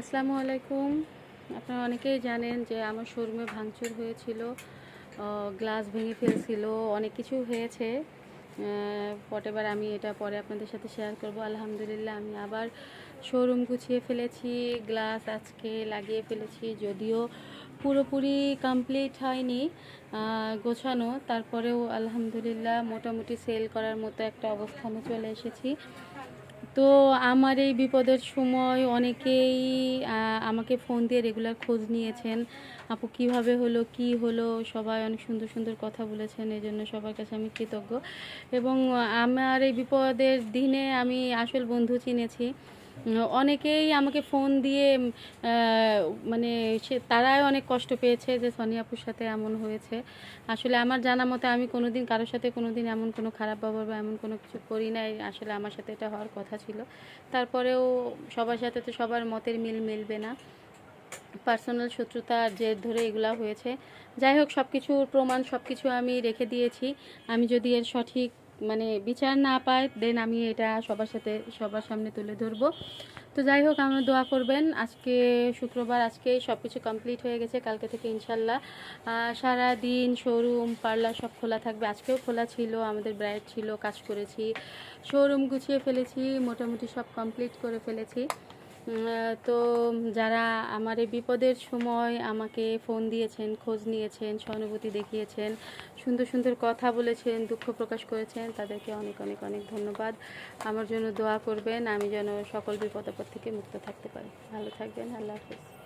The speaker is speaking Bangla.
আসসালামু আলাইকুম। আপনারা অনেকেই জানেন যে আমার শোরুমে ভাঙচুর হয়েছিল গ্লাস ভেঙে ফেলছিল, অনেক কিছু হয়েছে। পটেবার আমি এটা পরে আপনাদের সাথে শেয়ার করব। আলহামদুলিল্লাহ, আমি আবার শোরুম গুছিয়ে ফেলেছি গ্লাস আজকে লাগিয়ে ফেলেছি, যদিও পুরোপুরি কমপ্লিট হয়নি গোছানো। তারপরেও আলহামদুলিল্লাহ, মোটামুটি সেল করার মতো একটা অবস্থানে চলে এসেছি। তো আমার এই বিপদের সময় অনেকেই আমাকে ফোন দিয়ে রেগুলার খোঁজ নিয়েছেন। আপু কীভাবে হলো, কি হলো? সবাই অনেক সুন্দর সুন্দর কথা বলেছেন এই জন্য সবার কাছে আমি কৃতজ্ঞ। এবং আমার এই বিপদের দিনে আমি আসল বন্ধু চিনেছি। অনেকেই আমাকে ফোন দিয়ে মানে সে, তারাই অনেক কষ্ট পেয়েছে যে সনি আপুর সাথে এমন হয়েছে। আসলে আমার জানা মতে আমি কোনো দিন কারোর সাথে কোনোদিন এমন কোনো খারাপ ব্যবহার বা এমন কোনো কিছু করি নাই। আসলে আমার সাথে এটা হওয়ার কথা ছিল। তারপরেও সবার সাথে তো সবার মতের মিল মিলবে না। পার্সোনাল শত্রুতার জের ধরে এগুলা হয়েছে। যাই হোক সব কিছুর প্রমাণ সব কিছু আমি রেখে দিয়েছি। আমি যদি এর সঠিক মানে বিচার না পায় দেন আমি এটা সবার সাথে, সবার সামনে তুলে ধরবো। তো যাই হোক, আমার দোয়া করবেন। আজকে শুক্রবার, আজকে সব কিছু কমপ্লিট হয়ে গেছে। কালকে থেকে ইনশাল্লাহ সারা দিন শোরুম পার্লার সব খোলা থাকবে। আজকেও খোলা ছিল, আমাদের ব্রাইড ছিল, কাজ করেছি শোরুম গুছিয়ে ফেলেছি, মোটামুটি সব কমপ্লিট করে ফেলেছি। তো যারা আমার এই বিপদের সময় আমাকে ফোন দিয়েছেন, খোঁজ নিয়েছেন, সহানুভূতি দেখিয়েছেন, সুন্দর সুন্দর কথা বলেছেন, দুঃখ প্রকাশ করেছেন, তাদেরকে অনেক অনেক অনেক ধন্যবাদ। আমার জন্য দোয়া করবেন, আমি যেন সকল বিপদ থেকে মুক্ত থাকতে পারি। ভালো থাকবেন, আল্লাহ হাফিজ।